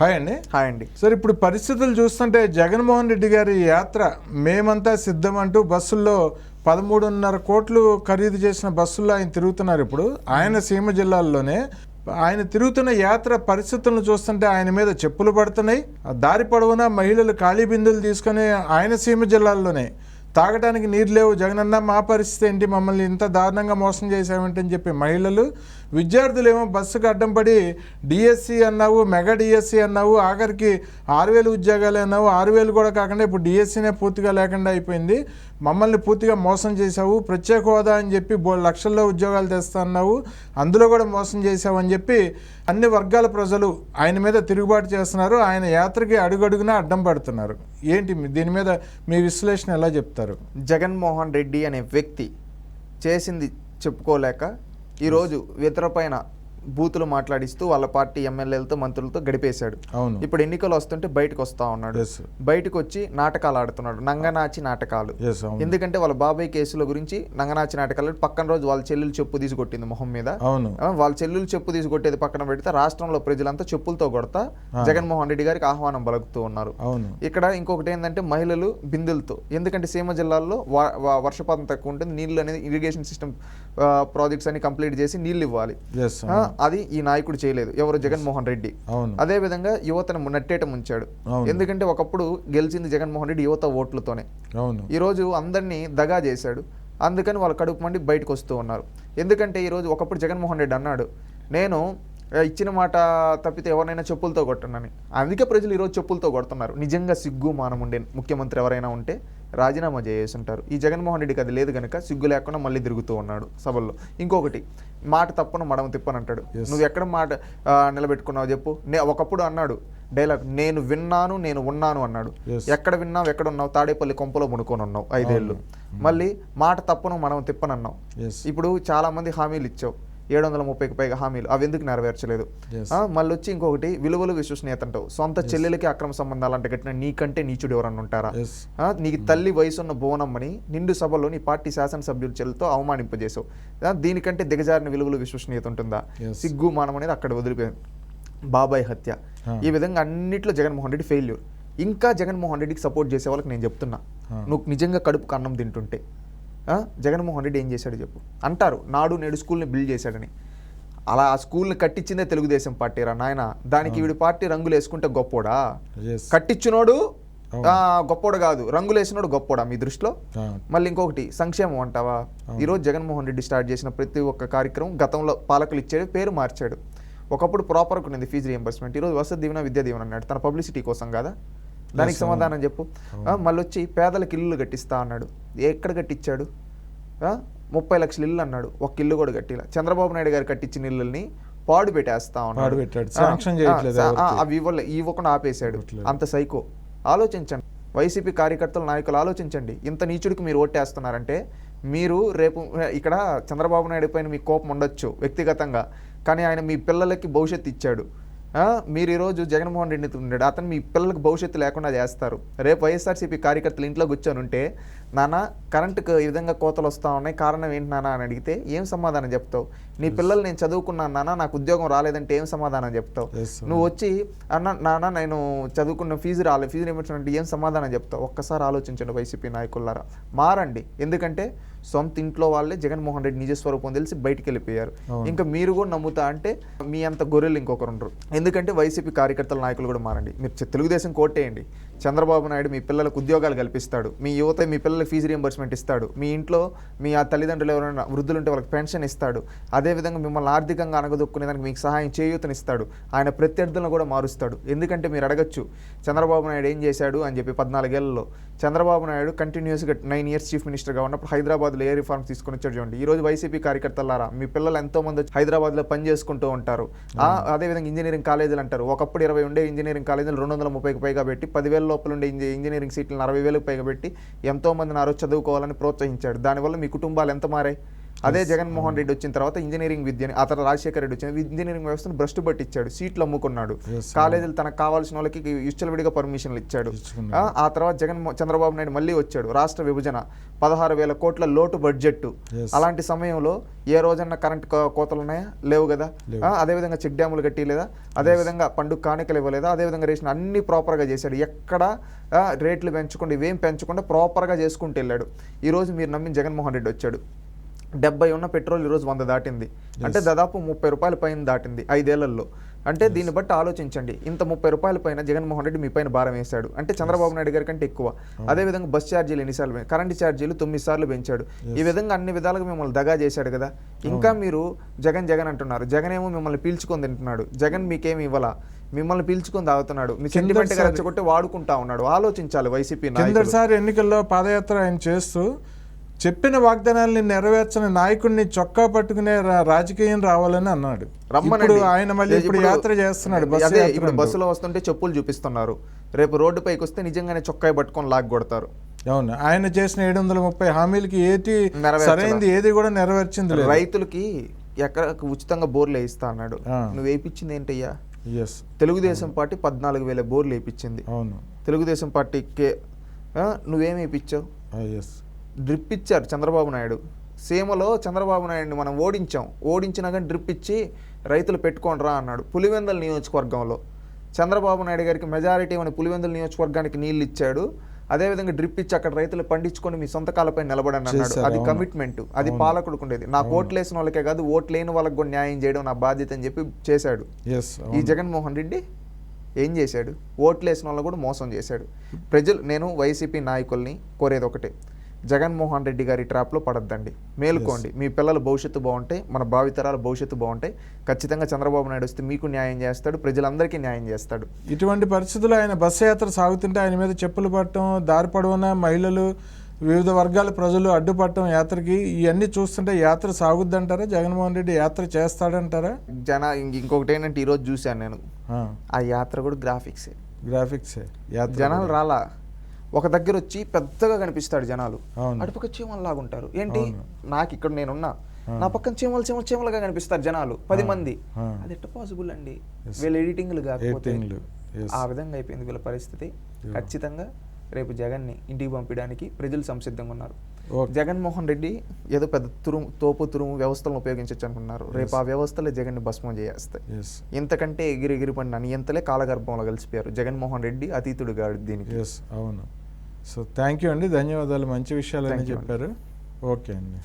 Hi అండి. Hi అండి. Sir ఇప్పుడు పరిస్థితులు చూస్తుంటే జగన్మోహన్ రెడ్డి గారి యాత్ర మేమంతా సిద్ధం అంటూ బస్సుల్లో పదమూడున్నర కోట్లు ఖరీదు చేసిన బస్సుల్లో ఆయన తిరుగుతున్నారు ఇప్పుడు. ఆయన సీమ జిల్లాల్లోనే. ఆయన తిరుగుతున్న యాత్ర పరిస్థితులను చూస్తుంటే ఆయన మీద చెప్పులు పడుతున్నాయి. ఆ దారి పొడవునా మహిళలు ఖాళీ బిందులు తీసుకొని ఆయన సీమ జిల్లాల్లోనే. తాగడానికి నీరు లేవు. జగనన్న మా పరిస్థితి ఏంటి? మమ్మల్ని ఇంత దారుణంగా మోసం చేశామంటే అని చెప్పి మహిళలు విద్యార్థులేమో బస్సుకు అడ్డం పడి డిఎస్సి అన్నావు మెగా డిఎస్సి అన్నావు ఆఖరికి ఆరు వేలు ఉద్యోగాలు అన్నావు ఆరు వేలు కూడా కాకుండా ఇప్పుడు డిఎస్సీనే పూర్తిగా లేకుండా అయిపోయింది. మమ్మల్ని పూర్తిగా మోసం చేశావు ప్రత్యేక హోదా అని చెప్పి బో లక్షల్లో ఉద్యోగాలు తెస్తా అన్నావు అందులో కూడా మోసం చేశావు అని చెప్పి అన్ని వర్గాల ప్రజలు ఆయన మీద తిరుగుబాటు చేస్తున్నారు ఆయన యాత్రకి అడుగడుగునా అడ్డం పడుతున్నారు. ఏంటి దీని మీద మీ విశ్లేషణ ఎలా చెప్తారు? జగన్మోహన్ రెడ్డి అనే వ్యక్తి చేసింది చెప్పుకోలేక ఈరోజు ఇతర పైన బూతులు మాట్లాడిస్తూ వాళ్ళ పార్టీ ఎమ్మెల్యేలతో మంత్రులతో గడిపేశాడు. అవును. ఇప్పుడు ఎన్నికలు వస్తుంటే బయటకు వస్తా ఉన్నాడు. బయటకు వచ్చి నాటకాలు ఆడుతున్నాడు. నంగనాచి నాటకాలు. ఎందుకంటే వాళ్ళ బాబాయ్ కేసుల గురించి నంగనాచి నాటకాలు పక్కన రోజు వాళ్ళ చెల్లెలు చెప్పు తీసి కొట్టింది మొహం మీద. అవును. వాళ్ళ చెల్లెలు చెప్పు తీసి కొట్టేది పక్కన పెడితే రాష్ట్రంలో ప్రజలంతా చెప్పులతో కొడతా జగన్మోహన్ రెడ్డి గారికి ఆహ్వానం పలుకుతూ ఉన్నారు. అవును. ఇక్కడ ఇంకొకటి ఏంటంటే మహిళలు బిందెలతో. ఎందుకంటే సీమ జిల్లాల్లో వర్షపాతం తక్కువ ఉంటుంది. నీళ్ళు అనేది ఇరిగేషన్ సిస్టమ్ ప్రాజెక్ట్స్ అన్ని కంప్లీట్ చేసి నీళ్ళు ఇవ్వాలి. అది ఈ నాయకుడు చేయలేదు. ఎవరు? జగన్మోహన్ రెడ్డి. అదే విధంగా యువతను నట్టేట ముంచాడు. అవును. ఎందుకంటే ఒకప్పుడు గెలిచింది జగన్మోహన్ రెడ్డి యువత ఓట్లతోనే. ఈరోజు అందరినీ దగా చేశాడు. అందుకని వాళ్ళు కడుపు మండి బయటకు వస్తూ ఉన్నారు. ఎందుకంటే ఈరోజు ఒకప్పుడు జగన్మోహన్ రెడ్డి అన్నాడు నేను ఇచ్చిన మాట తప్పితే ఎవరినైనా చెప్పులతో కొట్టనని. అందుకే ప్రజలు ఈరోజు చెప్పులతో కొడుతున్నారు. నిజంగా సిగ్గు మానం ఉండే ముఖ్యమంత్రి ఎవరైనా ఉంటే రాజీనామా చేసి ఉంటారు ఈ జగన్మోహన్ రెడ్డికి అది లేదు కనుక సిగ్గు లేకుండా మళ్ళీ తిరుగుతూ ఉన్నాడు సభల్లో. ఇంకొకటి మాట తప్పను మడమ తిప్పను అంటాడు. నువ్వు ఎక్కడ మాట నిలబెట్టుకున్నావు చెప్పు. నే ఒకప్పుడు అన్నాడు డైలాగ్ నేను విన్నాను నేను ఉన్నాను అన్నాడు. ఎక్కడ విన్నావు ఎక్కడ ఉన్నావు తాడేపల్లి కొంపలో మునుకొని ఉన్నావు ఐదేళ్ళు మళ్ళీ మాట తప్పను మనం తిప్పనన్నావు. ఇప్పుడు చాలా మంది హామీలు ఇచ్చావు. ఏడు వందల ముప్పైకి పైగా హామీలు. అవి ఎందుకు నెరవేర్చలేదు? మళ్ళీ వచ్చి ఇంకొకటి విలువలు విశ్వసనీయత అంటావు సొంత చెల్లెలకి అక్రమ సంబంధాలు అంటే కట్టిన నీకంటే నీచుడు ఎవరన్నా ఉంటారా? నీకు తల్లి వయసున్న బోనమ్మని నిండు సభలో నీ పార్టీ శాసనసభ్యుల చెల్లెలతో అవమానింపజేసావు దీనికంటే దిగజారిన విలువలు విశ్వసనీయత ఉంటుందా. సిగ్గు మానం అనేది అక్కడ వదిలిపోయింది బాబాయ్ హత్య. ఈ విధంగా అన్నిట్లో జగన్మోహన్ రెడ్డి ఫెయిల్యూర్. ఇంకా జగన్మోహన్ రెడ్డికి సపోర్ట్ చేసే వాళ్ళకి నేను చెప్తున్నా. నువ్వు నిజంగా కడుపుకు అన్నం తింటుంటే. జగన్మోహన్ రెడ్డి ఏం చేశాడు చెప్పు. అంటారు నాడు నేడు స్కూల్ని బిల్డ్ చేశాడని. అలా ఆ స్కూల్ని కట్టించిందే తెలుగుదేశం పార్టీ రా నాయన. దానికి వీడి పార్టీ రంగులు వేసుకుంటే గొప్పోడా? కట్టించినోడు గొప్పోడు కాదు రంగులు వేసినోడు గొప్పోడా మీ దృష్టిలో? మళ్ళీ ఇంకొకటి సంక్షేమం అంటావా? ఈరోజు జగన్మోహన్ రెడ్డి స్టార్ట్ చేసిన ప్రతి ఒక్క కార్యక్రమం గతంలో పాలకులు ఇచ్చాడు పేరు మార్చాడు. ఒకప్పుడు ప్రాపర్ ఉన్నది ఫీజు రియంబర్స్మెంట్. ఈరోజు వసతి దీవెన విద్యా దీవెన అన్నాడు. తన పబ్లిసిటీ కోసం కదా? దానికి సమాధానం చెప్పు. ఆ, మళ్ళీ వచ్చి పేదలకు ఇల్లు కట్టిస్తా అన్నాడు. ఎక్కడ కట్టించాడు ముప్పై లక్షల ఇల్లు అన్నాడు. ఒక ఇల్లు కూడా కట్టిలా. చంద్రబాబు నాయుడు గారు కట్టించిన ఇల్లుల్ని పాడు పెట్టేస్తా ఉన్నాడు. అవి ఇవ్వలే ఇవ్వకుండా ఆపేశాడు. అంత సైకో. ఆలోచించండి. వైసీపీ కార్యకర్తలు నాయకులు ఆలోచించండి. ఇంత నీచుడికి మీరు ఓటేస్తున్నారంటే మీరు రేపు ఇక్కడ చంద్రబాబు నాయుడు పైన మీ కోపం ఉండొచ్చు వ్యక్తిగతంగా. కానీ ఆయన మీ పిల్లలకి భవిష్యత్తు ఇచ్చాడు. మీరు ఈరోజు జగన్మోహన్ రెడ్డి ఉన్నాడు. అతను మీ పిల్లలకు భవిష్యత్తు లేకుండా చేస్తారు. రేపు వైఎస్ఆర్సీపీ కార్యకర్తలు ఇంట్లో కూర్చొని ఉంటే నాన్న కరెంటుకు ఈ విధంగా కోతలు వస్తూ ఉన్నాయి. కారణం ఏంటి నాన్న అని అడిగితే ఏం సమాధానం చెప్తావు? నీ పిల్లలు నేను చదువుకున్నాను నాన్న నాకు ఉద్యోగం రాలేదంటే ఏం సమాధానం చెప్తావు. నువ్వు వచ్చి అన్న నాన్న నేను చదువుకున్న ఫీజు రాలేదు ఫీజు అంటే ఏం సమాధానం చెప్తావు? ఒక్కసారి ఆలోచించండి వైసీపీ నాయకులారా. మారండి. ఎందుకంటే సొంత ఇంట్లో వాళ్ళే జగన్మోహన్ రెడ్డి నిజ స్వరూపం తెలిసి బయటికి వెళ్ళిపోయారు. ఇంకా మీరు కూడా నమ్ముతా అంటే మీ అంత గొర్రెలు ఇంకొకరు ఉండరు ఎందుకంటే వైసీపీ కార్యకర్తల నాయకులు కూడా మారండి. మీరు తెలుగుదేశం కోటేయండి. చంద్రబాబు నాయుడు మీ పిల్లలకు ఉద్యోగాలు కల్పిస్తాడు. మీ యువత మీ పిల్లలకు ఫీజు రియంబర్స్మెంట్ ఇస్తాడు. మీ ఇంట్లో మీ ఆ తల్లిదండ్రులు ఎవరైనా వృద్ధులు ఉంటే వాళ్ళకి పెన్షన్ ఇస్తాడు. అదేవిధంగా మిమ్మల్ని ఆర్థికంగా అనగదొక్కునే దానికి మీకు సహాయం చేయూతనిస్తాడు. ఆయన ప్రత్యర్థులను కూడా మారుస్తాడు. ఎందుకంటే మీరు అడగచ్చు చంద్రబాబు నాయుడు ఏం చేశాడు? అని చెప్పి పద్నాలుగేళ్ళలో. చంద్రబాబు నాయుడు కంటిన్యూస్గా నైన్ ఇయర్స్ చీఫ్ మినిస్టర్గా ఉన్నప్పుడు హైదరాబాద్లో ఏ రిఫార్మ్స్ తీసుకొని వచ్చాడు చూడండి. ఈ రోజు వైసీపీ కార్యకర్తలారా మీ పిల్లలు ఎంతో మంది వచ్చి హైదరాబాద్లో పని చేసుకుంటూ ఉంటారు. ఆ, అదేవిధంగా ఇంజనీరింగ్ కాలేజీలు అంటారు. ఒకప్పుడు ఇరవై ఉండే ఇంజనీరింగ్ కాలేజీలు రెండు వందల ముప్పైకి పైగా పెట్టి పదివేల లోపల ఉండే ఇంజ- ఇంజనీరింగ్ సీట్లను అరవై వేలకు పైగా పెట్టి ఎంతో మందిని ఆ రోజు చదువుకోవాలని ప్రోత్సహించాడు. దానివల్ల మీ కుటుంబాలు ఎంత మారాయి? అదే జగన్మోహన్ రెడ్డి వచ్చిన తర్వాత ఇంజనీరింగ్ విద్యని ఆ తర్వాత రాజశేఖర రెడ్డి వచ్చిన ఇంజనీరింగ్ వ్యవస్థను భ్రష్టు పట్టించాడు సీట్లు అమ్ముకున్నాడు. కాలేజీలు తనకు కావాల్సిన వాళ్ళకి విడిగా పర్మిషన్లు ఇచ్చాడు. ఆ, తర్వాత జగన్ చంద్రబాబు నాయుడు మళ్ళీ వచ్చాడు రాష్ట్ర విభజన పదహారు వేల కోట్ల లోటు బడ్జెట్. అలాంటి సమయంలో ఏ రోజన్నా కరెంట్ కోతలు ఉన్నాయా? లేవు కదా. అదేవిధంగా చెక్ డ్యాములు కట్టిలేదా అదేవిధంగా పండుగ కాணிకలు ఇవ్వలేదా? అదేవిధంగా రేషన్ అన్ని ప్రాపర్గా చేశాడు. ఎక్కడ రేట్లు పెంచకుండా ఇవేం పెంచకుండా ప్రాపర్గా చేసుకుంటూ వెళ్ళాడు. ఈరోజు మీరు నమ్మిన జగన్మోహన్ రెడ్డి వచ్చాడు. డెబ్బై ఉన్న పెట్రోల్ ఈరోజు వంద దాటింది. అంటే దాదాపు ముప్పై రూపాయల పైన దాటింది ఐదేళ్ళలో. అంటే దీన్ని బట్టి ఆలోచించండి. ఇంత ముప్పై రూపాయల పైన జగన్మోహన్ రెడ్డి మీ పైన భారం వేశాడు. అంటే చంద్రబాబు నాయుడు గారి కంటే ఎక్కువ. అదేవిధంగా బస్ ఛార్జీలు ఎన్నిసార్లు కరెంట్ ఛార్జీలు తొమ్మిది సార్లు పెంచాడు. ఈ విధంగా అన్ని విధాలుగా మిమ్మల్ని దగా చేశాడు కదా. ఇంకా మీరు జగన్ జగన్ అంటున్నారు. జగన్ ఏమో మిమ్మల్ని పీల్చుకొని తింటున్నాడు. జగన్ మీకేమి ఇవ్వాల? మిమ్మల్ని పీల్చుకొని తాగుతున్నాడు. మీ సెంటిమెంట్గా రెచ్చగొట్టి వాడుకుంటా ఉన్నాడు. ఆలోచించాలి వైసీపీ కిందటిసారి ఎన్నికల్లో పాదయాత్ర ఆయన చేస్తూ చెప్పిన వాగ్దానాల్ని నెరవేర్చని నాయకుడిని చొక్కా పట్టుకునే రాజకీయం రావాలని అన్నాడు. ఇప్పుడు ఆయన మళ్ళీ ఇప్పుడు యాత్ర చేస్తున్నాడు ఇప్పుడు. బస్సులో వస్తుంటే చెప్పులు చూపిస్తున్నారు. రేపు రోడ్డు పైకి వస్తే నిజంగానే చొక్కాయి పట్టుకొని లాగ్ కొడతారు. అవును. ఆయన చేసిన ఏడు వందల ముప్పై హామీలకి ఏది. సరైంది ఏది కూడా నెరవేర్చింది రైతులకి ఎకరకు ఉచితంగా బోర్లు వేయిస్తా అన్నాడు. నువ్వు వేయించింది ఏంటయ్యా? ఎస్ తెలుగుదేశం పార్టీ పద్నాలుగు వేల బోర్లు వేయించింది అవును. తెలుగుదేశం పార్టీకి ఆ, నువ్వేం వేయించావు ఎస్ డ్రిప్ ఇచ్చారు చంద్రబాబు నాయుడు. సీమలో చంద్రబాబు నాయుడిని మనం ఓడించాం. ఓడించినా కానీ డ్రిప్ ఇచ్చి రైతులు పెట్టుకోండి రా అన్నాడు పులివెందుల నియోజకవర్గంలో. చంద్రబాబు నాయుడు గారికి మెజారిటీ అని పులివెందుల నియోజకవర్గానికి నీళ్ళు ఇచ్చాడు. అదేవిధంగా డ్రిప్ ఇచ్చి అక్కడ రైతులు పండించుకొని మీ సొంత కాలపై నిలబడని అన్నాడు. అది. కమిట్మెంట్. అది పాలకుడికి ఉండేది. నాకు ఓట్లు వేసిన వాళ్ళకే కాదు ఓట్లు లేని వాళ్ళకి కూడా న్యాయం చేయడం నా బాధ్యత అని చెప్పి చేశాడు. ఈ జగన్మోహన్ రెడ్డి ఏం చేశాడు? ఓట్లు వేసిన వాళ్ళని కూడా మోసం చేశాడు. ప్రజలు నేను వైసీపీ నాయకుల్ని కోరేది ఒకటే. జగన్మోహన్ రెడ్డి గారి ట్రాప్లో పడద్దండి. మేలుకోండి. మీ పిల్లల భవిష్యత్తు బాగుంటే మన భావితరాల భవిష్యత్తు బాగుంటే ఖచ్చితంగా చంద్రబాబు నాయుడు వస్తే మీకు న్యాయం చేస్తాడు ప్రజలందరికీ న్యాయం చేస్తాడు. ఇటువంటి పరిస్థితుల్లో ఆయన బస్సు యాత్ర సాగుతుంటే ఆయన మీద చెప్పులు పట్టడం దారి పొడవునా మహిళలు వివిధ వర్గాల ప్రజలు అడ్డుపట్టడం యాత్రకి ఇవన్నీ చూస్తుంటే యాత్ర సాగుద్దంటారా? జగన్మోహన్ రెడ్డి యాత్ర చేస్తాడంటారా? జన ఇంక- ఇంకొకటి ఏంటంటే ఈరోజు చూశాను నేను. ఆ, యాత్ర కూడా గ్రాఫిక్సే గ్రాఫిక్సే జనాలు రాలా. ఒక దగ్గర వచ్చి పెద్దగా కనిపిస్తాడు జనాలు. అటుపక్క చీమలు లాగుంటారు ఏంటి. నాకు ఇక్కడ నేనున్నా. నా పక్కన చీమలు చీమలు చీమలుగా కనిపిస్తారు జనాలు పది మంది. అది ఎట్ట పాసిబుల్ అండి. వీళ్ళ ఎడిటింగ్లు కాకపోతే. ఆ విధంగా అయిపోయింది వీళ్ళ పరిస్థితి ఖచ్చితంగా రేపు జగన్ని ఇంటికి పంపించడానికి ప్రజలు సంసిద్ధంగా ఉన్నారు. జగన్మోహన్ రెడ్డి ఏదో పెద్ద తురుము తోపు తురుము వ్యవస్థలను ఉపయోగించవచ్చు అనుకున్నారు రేపు ఆ వ్యవస్థలే జగన్ని భస్మం చేస్తాయి ఇంతకంటే ఎగిరి ఎగిరి పడిన నియంతలే కాలగర్భంలో కలిసిపోయారు. జగన్మోహన్ రెడ్డి అతీతుడు గాడు దీనికి. అవును. సో థ్యాంక్ యూ అండి. ధన్యవాదాలు. మంచి you అండి. చెప్పారు. ఓకే అండి.